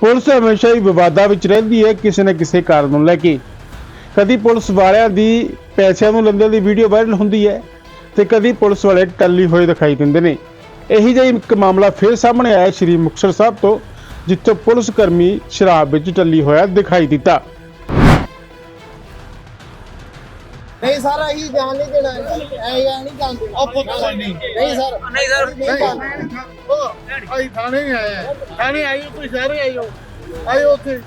Police ਹਮੇਸ਼ਾ ਹੀ ਵਿਵਾਦਾਂ ਵਿੱਚ ਰਹਿੰਦੀ ਹੈ, ਕਿਸੇ ਨਾ ਕਿਸੇ ਕਾਰਨ ਨੂੰ ਲੈ ਕੇ। ਕਦੀ ਪੁਲਿਸ ਵਾਲਿਆਂ ਦੀ ਪੈਸਿਆਂ ਨੂੰ ਲੈਂਦੇ ਦੀ ਵੀਡੀਓ ਵਾਇਰਲ ਹੁੰਦੀ ਹੈ ਤੇ ਕਦੀ ਪੁਲਿਸ ਵਾਲੇ ਟੱਲੀ ਹੋਏ ਦਿਖਾਈ ਦਿੰਦੇ ਨੇ। ਇਹੀ ਜਿਹਾ ਇੱਕ ਮਾਮਲਾ ਫਿਰ ਸਾਹਮਣੇ ਆਇਆ ਸ਼੍ਰੀ ਮੁਕਤਸਰ ਸਾਹਿਬ ਤੋਂ, ਜਿੱਥੇ ਪੁਲਿਸ ਕਰਮੀ ਸ਼ਰਾਬ ਵਿੱਚ ਟੱਲੀ ਹੋਇਆ ਦਿਖਾਈ ਦਿੱਤਾ। ਨਹੀਂ ਸਰ ਅਸੀਂ ਜਾਣ ਨਹੀਂ ਦੇਣਾ। ਐ ਜਾਂ ਨਹੀਂ ਜਾਣ ਦੇਣਾ। ਉਹ ਪੁੱਤ ਨਹੀਂ। ਨਹੀਂ। ਸਰ। ਨਹੀਂ ਸਰ। ਨਹੀਂ ਉਹ ਅਸੀਂ ਥਾਣੇ ਹੀ ਆਏ ਆ। ਥਾਣੇ ਆਈ ਤੁਸੀਂ ਸਾਰੇ ਆਈ ਹੋ। ਆਇਓ ਉੱਥੇ।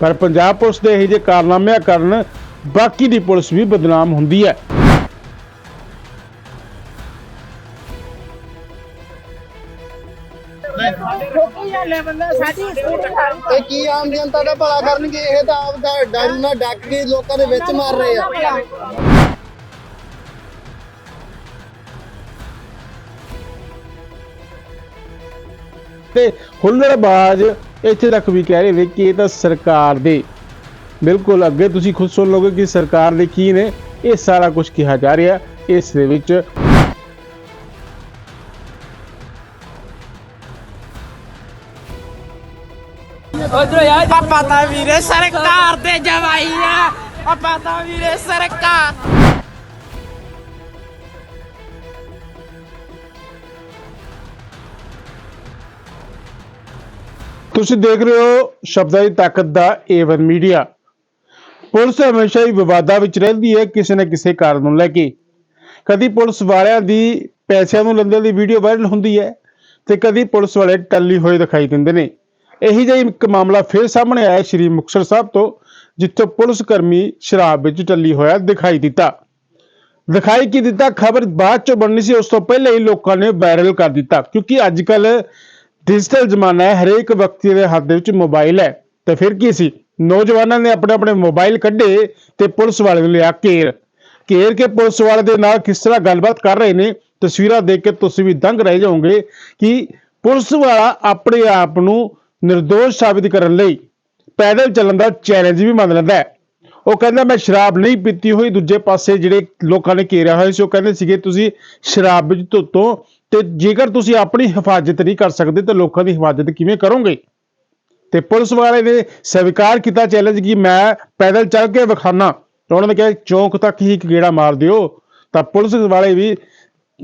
ਪਰ ਪੰਜਾਬ ਪੁਲਿਸ ਦੇ ਇਹੋ ਜਿਹੇ ਕਾਰਨਾਮਿਆਂ ਕਾਰਨ ਬਾਕੀ ਦੀ ਪੁਲਿਸ ਵੀ ਬਦਨਾਮ ਹੁੰਦੀ ਹੈ। ਇਹ ਕੀ ਆਮ ਜਨਤਾ ਦਾ ਭਲਾ ਕਰਨਗੇ? ਇਹ ਤਾਂ ਆਪ ਦਾ ਡਰੂ ਨਾਲ ਡੱਕ ਕੇ ਲੋਕਾਂ ਦੇ ਵਿੱਚ ਮਾਰ ਰਹੇ ਆ। ਤੇ ਹੁੱਲੜਬਾਜ਼ ਇੱਥੇ ਤੱਕ ਵੀ ਕਹਿ ਰਹੇ ਨੇ ਕਿ ਇਹ ਤਾਂ ਸਰਕਾਰ ਦੇ ਬਿਲਕੁਲ ਅੱਗੇ ਤੁਸੀਂ ਖੁਦ ਸੁਣ ਲਓਗੇ ਕਿ ਸਰਕਾਰ ਦੇ ਕੀ ਨੇ ਇਹ ਸਾਰਾ ਕੁਝ ਕਿਹਾ ਜਾ ਰਿਹਾ। ਇਸ ਦੇ ਵਿੱਚ ਉਧਰ ਯਾਰ ਆਪਾਂ ਤਾਂ ਵੀਰੇ ਸਰਕਾਰ ਦੇ ਜਵਾਈ ਆ। ਆਪਾਂ ਤਾਂ ਵੀਰੇ ਸਰਕਾਰ। ਤੁਸੀਂ ਦੇਖ ਰਹੇ ਹੋ ਸ਼ਬਦਾਂ ਦੀ ਤਾਕਤ ਦਾ A1 ਮੀਡੀਆ ਪੁਲਿਸ ਹਮੇਸ਼ਾ ਹੀ ਵਿਵਾਦਾਂ ਵਿੱਚ ਰਹਿੰਦੀ ਹੈ ਕਿਸੇ ਨਾ ਕਿਸੇ ਕਾਰਨ ਨੂੰ ਲੈ ਕੇ। ਕਦੀ ਪੁਲਿਸ ਵਾਲਿਆਂ ਦੀ ਪੈਸਿਆਂ ਨੂੰ ਲੈਂਦੇ ਦੀ ਵੀਡੀਓ ਵਾਇਰਲ ਹੁੰਦੀ ਹੈ ਤੇ ਕਦੀ ਪੁਲਿਸ ਵਾਲੇ ਟੱਲੀ ਹੋਏ ਦਿਖਾਈ ਦਿੰਦੇ ਨੇ। ਇਹੀ ਜਿਹਾ ਇੱਕ ਮਾਮਲਾ ਫਿਰ ਸਾਹਮਣੇ ਆਇਆ ਸ਼੍ਰੀ ਮੁਕਤਸਰ ਸਾਹਿਬ ਤੋਂ, ਜਿੱਥੇ ਪੁਲਿਸ ਕਰਮੀ ਸ਼ਰਾਬ ਵਿੱਚ ਟੱਲੀ ਹੋਇਆ ਦਿਖਾਈ ਦਿੱਤਾ। ਦਿਖਾਈ ਕੀ ਦਿੱਤਾ? ਖਬਰ ਬਾਅਦ ਚੋਂ ਬਣਨੀ ਸੀ, ਉਸ ਤੋਂ ਪਹਿਲਾਂ ਹੀ ਲੋਕਾਂ ਨੇ ਵਾਇਰਲ ਕਰ ਦਿੱਤਾ, ਕਿਉਂਕਿ ਅੱਜ ਕੱਲ ਡਿਜੀਟਲ ਜ਼ਮਾਨਾ ਹੈ, ਹਰੇਕ ਵਿਅਕਤੀ ਦੇ ਹੱਥ ਦੇ ਵਿੱਚ ਮੋਬਾਈਲ ਹੈ। ਤੇ ਫਿਰ ਕੀ ਸੀ? ਨੌਜਵਾਨਾਂ ਨੇ ਆਪਣੇ ਆਪਣੇ ਮੋਬਾਈਲ ਕੱਢੇ ਤੇ ਪੁਲਿਸ ਵਾਲੇ ਨੂੰ ਲਿਆ ਘੇਰ। ਘੇਰ ਕੇ ਪੁਲਿਸ ਵਾਲੇ ਦੇ ਨਾਲ ਕਿਸ ਤਰ੍ਹਾਂ ਗੱਲਬਾਤ ਕਰ ਰਹੇ ਨੇ? ਤਸਵੀਰਾਂ ਦੇਖ ਕੇ ਤੁਸੀਂ ਵੀ ਦੰਗ ਰਹਿ ਜਾਓਗੇ ਕਿ ਪੁਲਿਸ ਵਾਲਾ ਆਪਣੇ ਆਪ ਨੂੰ ਨਿਰਦੋਸ਼ ਸਾਬਿਤ ਕਰਨ ਲਈ ਪੈਦਲ ਚੱਲਣ ਦਾ ਚੈਲੰਜ ਵੀ ਮੰਨ ਲੈਂਦਾ ਹੈ। ਉਹ ਕਹਿੰਦਾ, ਮੈਂ ਸ਼ਰਾਬ ਨਹੀਂ ਪੀਤੀ ਹੋਈ। ਦੂਜੇ ਪਾਸੇ ਜਿਹੜੇ ਲੋਕਾਂ ਨੇ ਘੇਰਿਆ ਹੋਇਆ ਸੀ, ਉਹ ਕਹਿੰਦੇ ਸੀਗੇ, ਤੁਸੀਂ ਸ਼ਰਾਬ ਵਿੱਚ ਧੁੱਤੋਂ ਤੇ ਜੇਕਰ ਤੁਸੀਂ ਆਪਣੀ ਹਿਫਾਜ਼ਤ ਨਹੀਂ ਕਰ ਸਕਦੇ, ਤਾਂ ਲੋਕਾਂ ਦੀ ਹਿਫਾਜ਼ਤ ਕਿਵੇਂ ਕਰੋਗੇ? ਤੇ ਪੁਲਿਸ ਵਾਲੇ ਨੇ ਸਵੀਕਾਰ ਕੀਤਾ ਚੈਲੰਜ ਕਿ ਮੈਂ ਪੈਦਲ ਚੱਲ ਕੇ ਵਿਖਾਣਾ ਉਹਨਾਂ ਨੇ ਕਿਹਾ, ਚੌਂਕ ਤੱਕ ਹੀ ਇੱਕ ਗੇੜਾ ਮਾਰ ਦਿਓ। ਤਾਂ ਪੁਲਿਸ ਵਾਲੇ ਵੀ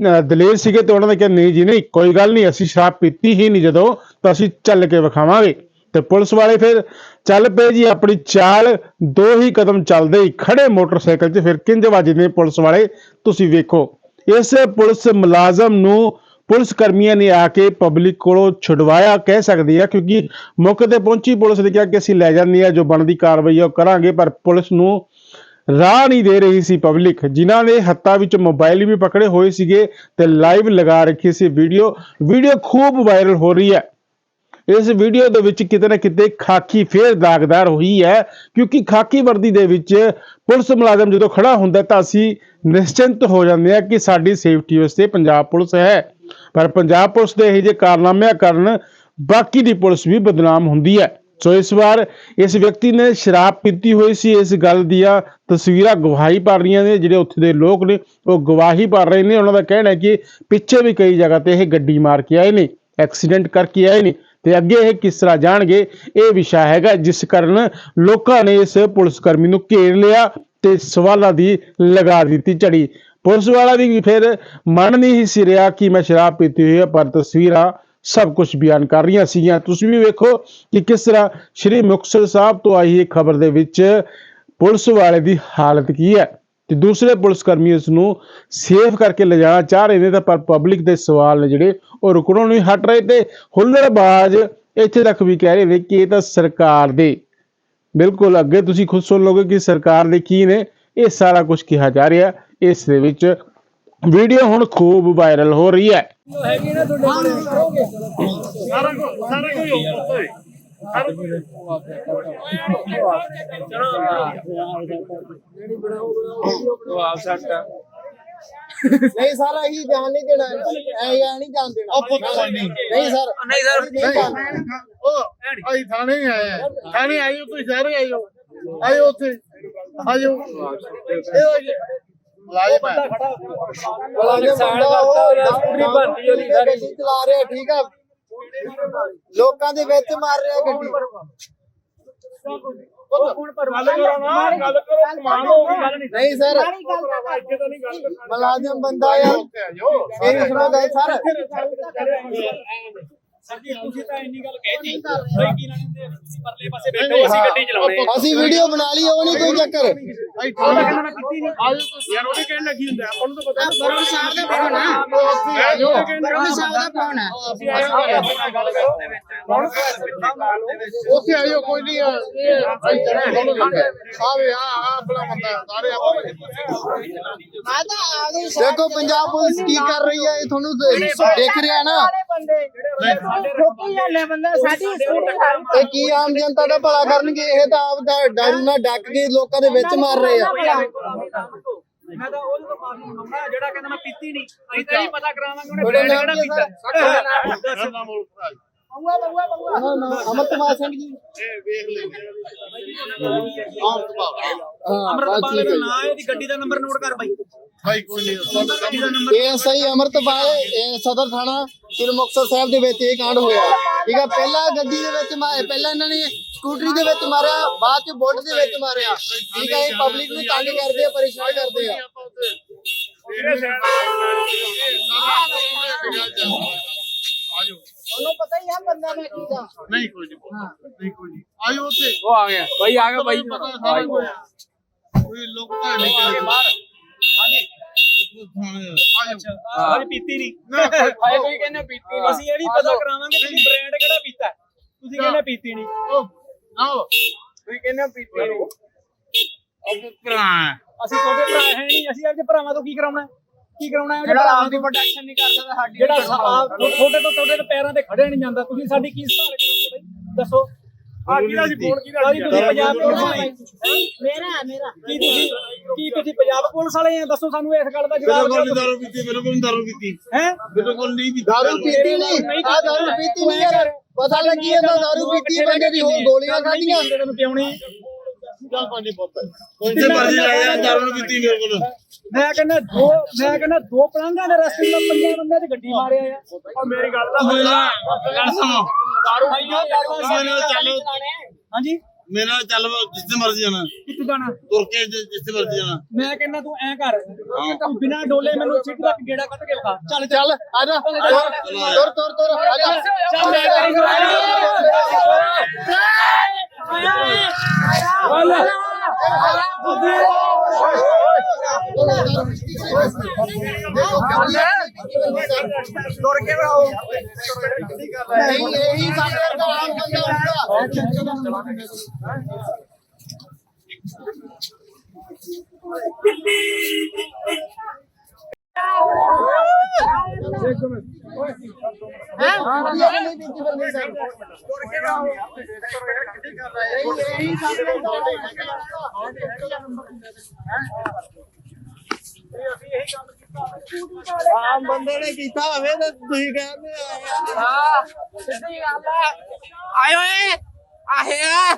ਦਲੇਰ ਸੀਗੇ ਤੇ ਉਹਨਾਂ ਨੇ ਕਿਹਾ, ਨਹੀਂ ਜੀ, ਨਹੀਂ, ਕੋਈ ਗੱਲ ਨਹੀਂ, ਅਸੀਂ ਸ਼ਰਾਬ ਪੀਤੀ ਹੀ ਨਹੀਂ ਜਦੋਂ ਤਾਂ ਅਸੀਂ ਚੱਲ ਕੇ ਵਿਖਾਵਾਂਗੇ। ਤੇ ਪੁਲਿਸ ਵਾਲੇ ਫਿਰ, ਚੱਲ ਪਏ ਜੀ, ਆਪਣੀ ਚਾਲ, ਦੋ ਹੀ ਕਦਮ ਚੱਲਦੇ ਹੀ ਖੜੇ ਮੋਟਰਸਾਈਕਲ 'ਚ, ਫਿਰ ਕਿੰਜ ਵੱਜਦੇ ਨੇ ਪੁਲਿਸ ਵਾਲੇ, ਤੁਸੀਂ ਵੇਖੋ। ਇਸ ਪੁਲਿਸ ਮੁਲਾਜ਼ਮ ਨੂੰ ਪੁਲਿਸ ਕਰਮੀਆਂ ਨੇ ਆ ਕੇ ਪਬਲਿਕ ਕੋਲੋਂ ਛੁਡਵਾਇਆ, ਕਹਿ ਸਕਦੀ ਆ, ਕਿਉਂਕਿ ਮੌਕੇ ਤੇ ਪਹੁੰਚੀ ਪੁਲਿਸ ਨੇ ਕਿਹਾ ਕਿ ਅਸੀਂ ਲੈ ਜਾਂਦੇ ਆ, ਜੋ ਬਣਦੀ ਕਾਰਵਾਈ ਆ, ਉਹ ਕਰਾਂਗੇ, ਪਰ ਪੁਲਿਸ ਨੂੰ ਰਾਹ ਨਹੀਂ ਦੇ ਰਹੀ ਸੀ ਪਬਲਿਕ ਜਿਨ੍ਹਾਂ ਨੇ ਹੱਥਾਂ ਵਿੱਚ ਮੋਬਾਈਲ ਵੀ ਪਕੜੇ ਹੋਏ ਸੀਗੇ ਤੇ ਲਾਈਵ ਲਗਾ ਰੱਖੀ ਸੀ ਵੀਡੀਓ ਵੀਡੀਓ ਖੂਬ ਵਾਇਰਲ ਹੋ ਰਹੀ ਹੈ। ਇਸ ਵੀਡੀਓ ਦੇ ਵਿੱਚ ਕਿਤੇ ਨਾ ਕਿਤੇ ਖਾਕੀ ਫੇਰ ਦਾਗਦਾਰ ਹੋਈ ਹੈ, ਕਿਉਂਕਿ ਖਾਕੀ ਵਰਦੀ ਦੇ ਵਿੱਚ ਪੁਲਿਸ ਮੁਲਾਜ਼ਮ ਜਦੋਂ ਖੜਾ ਹੁੰਦਾ ਤਾਂ ਅਸੀਂ ਨਿਸ਼ਚਿੰਤ ਹੋ ਜਾਂਦੇ ਹਾਂ ਕਿ ਸਾਡੀ ਸੇਫਟੀ ਵਾਸਤੇ ਪੰਜਾਬ ਪੁਲਿਸ ਹੈ। ਪਰ ਪੰਜਾਬ ਪੁਲਿਸ ਦੇ ਇਹੋ ਜਿਹੇ ਕਾਰਨਾਮਿਆਂ ਕਾਰਨ ਬਾਕੀ ਦੀ ਪੁਲਿਸ ਵੀ ਬਦਨਾਮ ਹੁੰਦੀ ਹੈ। ਸੋ ਇਸ ਵਾਰ ਇਸ ਵਿਅਕਤੀ ਨੇ ਸ਼ਰਾਬ ਪੀਤੀ ਹੋਈ ਸੀ। ਇਸ ਗੱਲ ਦੀਆਂ ਤਸਵੀਰਾਂ ਗਵਾਹੀ ਭਰ ਰਹੀਆਂ ਨੇ। ਜਿਹੜੇ ਉੱਥੇ ਦੇ ਲੋਕ ਨੇ, ਉਹ ਗਵਾਹੀ ਭਰ ਰਹੇ ਨੇ। ਉਹਨਾਂ ਦਾ ਕਹਿਣਾ ਹੈ ਕਿ ਪਿੱਛੇ ਵੀ ਕਈ ਜਗ੍ਹਾ ਤੇ ਇਹ ਗੱਡੀ ਮਾਰ ਕੇ ਆਏ ਨੇ, ਐਕਸੀਡੈਂਟ ਕਰਕੇ ਆਏ ਨੇ ਤੇ ਅੱਗੇ ਇਹ ਕਿਸ ਤਰ੍ਹਾਂ ਜਾਣਗੇ, ਇਹ ਵਿਸ਼ਾ ਹੈਗਾ। ਜਿਸ ਕਾਰਨ ਲੋਕਾਂ ਨੇ ਇਸ ਪੁਲਿਸ ਕਰਮੀ ਨੂੰ ਘੇਰ ਲਿਆ ਤੇ ਸਵਾਲਾਂ ਦੀ ਲਗਾ ਦਿੱਤੀ ਝੜੀ। ਪੁਲਿਸ ਵਾਲਾ ਵੀ ਫਿਰ ਮਨ ਨਹੀਂ ਸੀ ਰਿਹਾ ਕਿ ਮੈਂ ਸ਼ਰਾਬ ਪੀਤੀ ਹੋਈ ਹੈ, ਪਰ ਤਸਵੀਰਾਂ ਸਭ ਕੁਝ ਬਿਆਨ ਕਰ ਰਹੀਆਂ ਸੀਗੀਆਂ। ਤੁਸੀਂ ਵੀ ਵੇਖੋ ਕਿ ਕਿਸ ਤਰ੍ਹਾਂ ਸ਼੍ਰੀ ਮੁਕਤਸਰ ਸਾਹਿਬ ਤੋਂ ਆਈ ਇਹ ਖਬਰ ਦੇ ਵਿੱਚ ਪੁਲਿਸ ਵਾਲੇ ਦੀ ਹਾਲਤ ਕੀ ਹੈ ਤੇ ਦੂਸਰੇ ਪੁਲਿਸ ਕਰਮੀ ਉਸ ਨੂੰ ਸੇਫ ਕਰਕੇ ਲਿਜਾਣਾ ਚਾਹ ਰਹੇ ਨੇ ਤਾਂ ਪਰ ਪਬਲਿਕ ਦੇ ਸਵਾਲ ਨੇ ਜਿਹੜੇ, ਉਹ ਰੁਕਣੋਂ ਨਹੀਂ ਹਟ ਰਹੇ ਤੇ ਹੁੱਲੜਬਾਜ਼ ਇੱਥੇ ਤੱਕ ਵੀ ਕਹਿ ਰਹੇ ਨੇ ਕਿ ਇਹ ਤਾਂ ਸਰਕਾਰ ਦੇ। ਬਿਲਕੁਲ ਅੱਗੇ ਤੁਸੀਂ ਖੁਦ ਸੁਣ ਲਓਗੇ ਕਿ ਸਰਕਾਰ ਦੇ ਕੀ ਨੇ, ਇਹ ਸਾਰਾ ਕੁਝ ਕਿਹਾ ਜਾ ਰਿਹਾ। ਇਸ ਦੇ ਵਿੱਚ ਵੀਡੀਓ ਹੁਣ ਖੂਬ ਵਾਇਰਲ ਹੋ ਰਹੀ ਹੈ ਸਾਰਾ ਕੁਝ ਸਾਰਾ ਕੁਝ ਹੋਊਗਾ ਉਹ ਆਪ ਸਾਡਾ ਨਹੀਂ ਸਰ ਅਸੀਂ ਜਾਣ ਨਹੀਂ ਦੇਣਾ ਐ ਜਾਂ ਨਹੀਂ ਜਾਣ ਦੇਣਾ ਉਹ ਪੁੱਤ ਨਹੀਂ ਨਹੀਂ ਸਰ ਨਹੀਂ ਸਰ ਨਹੀਂ ਜਾਣ ਉਹ ਅਸੀਂ ਥਾਣੇ ਹੀ ਆਏ ਆ ਥਾਣੇ ਆਈ ਹੋ ਤੁਸੀਂ ਸਾਰੇ ਆਈ ਹੋ ਆਇਓ ਉੱਥੇ ਆਇਓ ਇਹ ਹੋ ਜੀ ਮੁਲਾਜ਼ਮ ਹੈ। ਸਕੂਟਰੀ ਉਹਦੀ ਗੱਡੀ ਚਲਾ ਰਿਹਾ ਠੀਕ ਆ? ਲੋਕਾਂ ਦੇ ਵਿੱਚ ਮਾਰ ਰਿਹਾ ਗੱਡੀ। ਨਹੀਂ ਸਰ। ਮੁਲਾਜ਼ਮ ਬੰਦਾ ਆ। ਇਹ ਸੁਣੋ ਗੱਲ ਸਰ। ਅਸੀਂ ਵੀਡੀਓ ਬਣਾ ਲਈ ਉਹ ਨਹੀਂ ਕੋਈ ਚੱਕਰ। ਆਈ ਥੋੜਾ ਕਹਿੰਦਾ ਮੈਂ ਕੀਤੀ ਨਹੀਂ ਆਜੋ ਤੁਸੀਂ ਯਾਰ ਉਹਦੇ ਕਹਿਣ ਲੱਗੀ ਹੁੰਦਾ? ਆਪਾਂ ਨੂੰ ਤਾਂ ਪਤਾ ਬਰਮ ਸਾਹਿਬ ਦਾ ਫੋਨ ਹੈ ਆਜੋ ਬਰਮ ਸਾਹਿਬ ਦਾ ਫੋਨ ਹੈ ਉੱਥੇ ਆਇਓ ਕੋਈ ਨਹੀਂ ਇਹ ਭਾਈ ਚੜਾ ਦੋਨੋਂ ਲੋਕ ਆਵੇ ਆ ਆ ਬੜਾ ਬੰਦਾ ਸਾਰੇ ਆਪਾਂ ਦੇਖੋ ਪੰਜਾਬ ਪੁਲਿਸ ਕੀ ਕਰ ਰਹੀ ਹੈ ਇਹ ਤੁਹਾਨੂੰ ਦੇਖ ਰਿਹਾ ਨਾ। ਠੋਕੀ ਜਾਂਦੇ ਬੰਦਾ ਸਾਡੀ ਸਕੂਟਰ ਇਹ ਕੀ ਆਮ ਜਨਤਾ ਦਾ ਭਲਾ ਕਰਨਗੇ? ਇਹ ਤਾਂ ਆਪ ਦਾ ਡਾਰੂ ਨਾਲ ਡੱਕ ਕੇ ਲੋਕਾਂ ਦੇ ਵਿੱਚ ਮਾਰ ਰਹੇ ਆ। ਮੈਂ ਤਾਂ ਉਹਦੇ ਤੋਂ ਮਾਫੀ ਮੰਗਦਾ ਜਿਹੜਾ ਕਹਿੰਦਾ ਮੈਂ ਪੀਤੀ ਨਹੀਂ। ਅਸੀਂ ਤਾਂ ਇਹ ਪਤਾ ਕਰਾਵਾਂਗੇ ਉਹਨੇ ਤੁਹਾਡੇ ਬ੍ਰਾਂਡ ਨਾਮ ਕਿਹੜਾ ਕੀ ਹੈ ਪੀਤਾ। ਸਰ? ਨਾਮ ਬੋਲ ਭਰਾ ਜੀ। ਉਹਨਾਂ ਨਾਮ ਅਮਰਤਪਾਲ ਸਿੰਘ ਜੀ। ਇਹ ਵੇਖ ਲੈਂਦੇ ਹਾਂ ਅਮਰਤਪਾਲ ਹੈ ਦਾ ਜੀ। ਨਾਂ ਇਹਦੀ ਗੱਡੀ ਦਾ ਨੰਬਰ ਨੋਟ ਕਰ ਬਾਈ। ਭਾਈ ਕੋਈ ਨਹੀਂ ਇਹ ਸਹੀ ਅਮਰਤਪਾਲ ਇਹ ਸਦਰ ਥਾਣਾ। ਸ੍ਰੀ ਮੁਕਤਸਰ ਸਾਹਿਬ ਦੇ ਵਿੱਚ ਇਹ ਕਾਂਡ ਹੋਇਆ। ਠੀਕ ਹੈ ਪਹਿਲਾਂ ਗੱਡੀ ਦੇ ਵਿੱਚ ਮਾਰੇ ਪਹਿਲਾਂ ਇਹਨਾਂ ਨੇ ਸਕੂਟਰੀ ਦੇ ਵਿੱਚ ਮਾਰਿਆ ਬਾਅਦ ਚ ਬੁੱਟ ਦੇ ਵਿੱਚ ਮਾਰਿਆ। ਠੀਕ ਹੈ ਇਹ ਪਬਲਿਕ ਨੂੰ ਤੰਗ ਕਰਦੇ ਆ ਪਰੇਸ਼ਾਨ ਕਰਦੇ ਆ। ਆਜੋ ਉਹਨੂੰ ਪਤਾ ਹੀ ਆ ਬੰਦਾ ਮੈਂ ਕਿਹਦਾ ਨਹੀਂ ਕੋਈ ਨਹੀਂ ਨਹੀਂ ਕੋਈ ਨਹੀਂ। ਆਜੋ ਉੱਥੇ। ਉਹ ਆ ਗਿਆ। ਬਾਈ ਆ ਗਿਆ ਬਾਈ ਪਤਾ ਸਾਰਾ ਕੁਝ ਕੋਈ ਲੋਕ ਤਾਂ ਨਹੀਂ ਕਰਦੇ ਬਾਹਰ ਆਜੋ ਅਸੀਂ ਪੀਤੀ ਨਹੀਂ। ਹਾਏ ਕੋਈ ਕਹਿੰਦਾ ਪੀਤੀ ਨਹੀਂ। ਅਸੀਂ ਇਹ ਵੀ ਪਤਾ ਕਰਾਵਾਂਗੇ ਤੁਸੀਂ ਬ੍ਰਾਂਡ ਕਿਹੜਾ ਪੀਤਾ। ਤੁਸੀਂ ਕਹਿੰਦੇ ਪੀਤੀ ਨਹੀਂ। ਉਹ ਆਓ। ਕੋਈ ਕਹਿੰਦਾ ਪੀਤੀ ਨਹੀਂ। ਉਹ ਭਰਾ ਅਸੀਂ ਤੁਹਾਡੇ ਭਰਾ ਹੈ ਨਹੀਂ। ਅਸੀਂ ਆਪਣੇ ਭਰਾਵਾਂ ਤੋਂ ਕੀ ਕਰਾਉਣਾ? ਕੀ ਕਰਾਉਣਾ ਹੈ? ਉਹਦੇ ਜਿਹੜਾ ਭਰਾਵਾਂ ਆਪਦੀ ਤੋਂ? ਪ੍ਰੋਟੈਕਸ਼ਨ ਨਹੀਂ ਕਰ ਸਕਦਾ ਸਾਡੀ ਜਿਹੜਾ ਸਾ- ਆਪ ਤੁਹਾਡੇ ਤੋਂ ਤੁਹਾਡੇ ਦੇ ਪੈਰਾਂ ਤੇ ਖੜੇ ਨਹੀਂ ਜਾਂਦਾ। ਤੁਸੀਂ ਸਾਡੀ ਕੀ ਸਹਾਰ ਕਰੋਗੇ ਬਈ? ਦੱਸੋ। ਆ ਕਿਹਦਾ ਸੀ? ਫੋਨ ਕਿਹਦਾ ਸੀ? ਤੁਸੀਂ ਪੰਜਾਬ ਪੁਲਿਸ ਵਾਲੇ। ਹੈਂ? ਮੇਰਾ ਮੇਰਾ। ਕੀ ਤੁਸੀਂ ਕੀ ਤੁਸੀਂ ਪੰਜਾਬ ਪੁਲਿਸ ਵਾਲੇ ਆ? ਦੱਸੋ ਸਾਨੂੰ ਇਸ ਗੱਲ ਦਾ ਜਵਾਬ ਦਿਓ। ਦਾਰੂ ਪੀਤੀ ਮੇਰੇ ਕੋਲ ਦਾਰੂ ਪੀਤੀ। ਹੈ? ਮੇਰੇ ਕੋਲ ਨਹੀਂ ਪੀਤੀ। ਦਾਰੂ ਪੀਤੀ ਨਹੀਂ। ਆ ਦਾਰੂ ਪੀਤੀ ਨਹੀਂ ਯਾਰ। ਪਤਾ ਲੱਗੀ ਜਾਂਦਾ ਦਾਰੂ ਪੀਤੀ ਬੰਦੇ ਦੀ ਹੋਰ ਗੋਲੀਆਂ ਖਾਧੀਆਂ। ਤੈਨੂੰ ਪਿਉਣੀ ਚੱਲ ਪਾਣੀ ਪੁੱਤ। ਕੋਈ ਮਰਜ਼ੀ ਲੈ ਜਾ ਦਾਰੂ ਨਹੀਂ ਪੀਤੀ ਮੇਰੇ ਕੋਲ ਮੈਂ ਕਹਿੰਦਾ ਦੋ ਮੈਂ ਕਹਿੰਦਾ ਦੋ ਪਲੰਘਾਂ ਦੇ ਰਸਤੇ ਨਾਲ ਪੰਜਾਂ ਬੰਦਿਆਂ ਤੇ ਗੱਡੀ ਮਾਰਿਆ ਆ। ਮੇਰੀ ਗੱਲ ਮੇਰਾ ਗੱਲ ਸੁਣੋ। ਦਾਰੂ ਮੇਰੇ ਨਾਲ ਚੱਲ। ਹਾਂਜੀ? ਮੇਰੇ ਨਾਲ ਚੱਲ ਜਿੱਥੇ ਮਰਜ਼ੀ ਜਾਣਾ। ਕਿੱਥੇ ਜਾਣਾ? ਤੁਰ ਕੇ ਜਿੱਥੇ ਮਰਜ਼ੀ ਜਾਣਾ। ਮੈਂ ਕਹਿੰਦਾ ਤੂੰ ਐ ਕਰ ਤੂੰ ਬਿਨਾ ਡੋਲੇ ਮੈਨੂੰ ਸਿੱਟ ਤੱਕ ਗੇੜਾ ਕੱਢ ਕੇ ਵਿਖਾ। ਚੱਲ ਚੱਲ ਆ ਜਾ। ਤੁਰ ਤੁਰ ਤੁਰ ਆ ਜਾ। ਚੱਲ ਮੈਂ ਤੇਰੀ ਤੁਰ ਕੇ ਰਹੋ ਨਹੀਂ ਇਹੀ ਸਾਡੇ ਦਾ ਆਮ ਬੰਦਾ ਹੁੰਦਾ ਇਹੀ ਆਮ ਬੰਦੇ ਨੇ ਕੀਤਾ ਹੋਵੇ ਤਾਂ ਤੁਸੀਂ ਕਹਿੰਦੇ ਆ ਹਾਂ। ਸਿੱਧੀ ਗੱਲ ਹੈ। ਆਏ ਓਏ ਆਹੇ ਆ।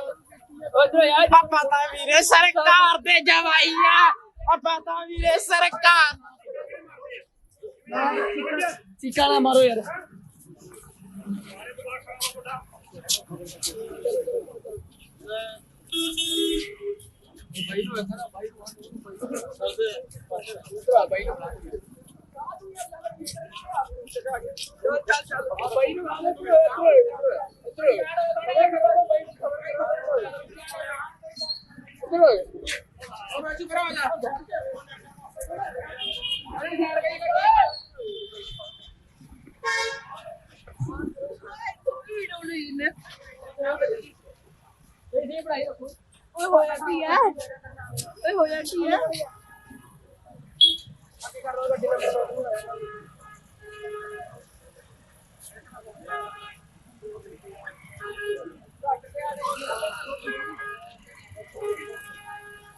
anni. Ma fatemi essere tardi, già vai via! Ma fatemi essere tardi! Si cala Maruera. Bayu, ਓਏ ਹੋ ਜਾਂਦੀ ਆ। ਓਏ ਹੋ ਜਾਂਦੀ ਆ।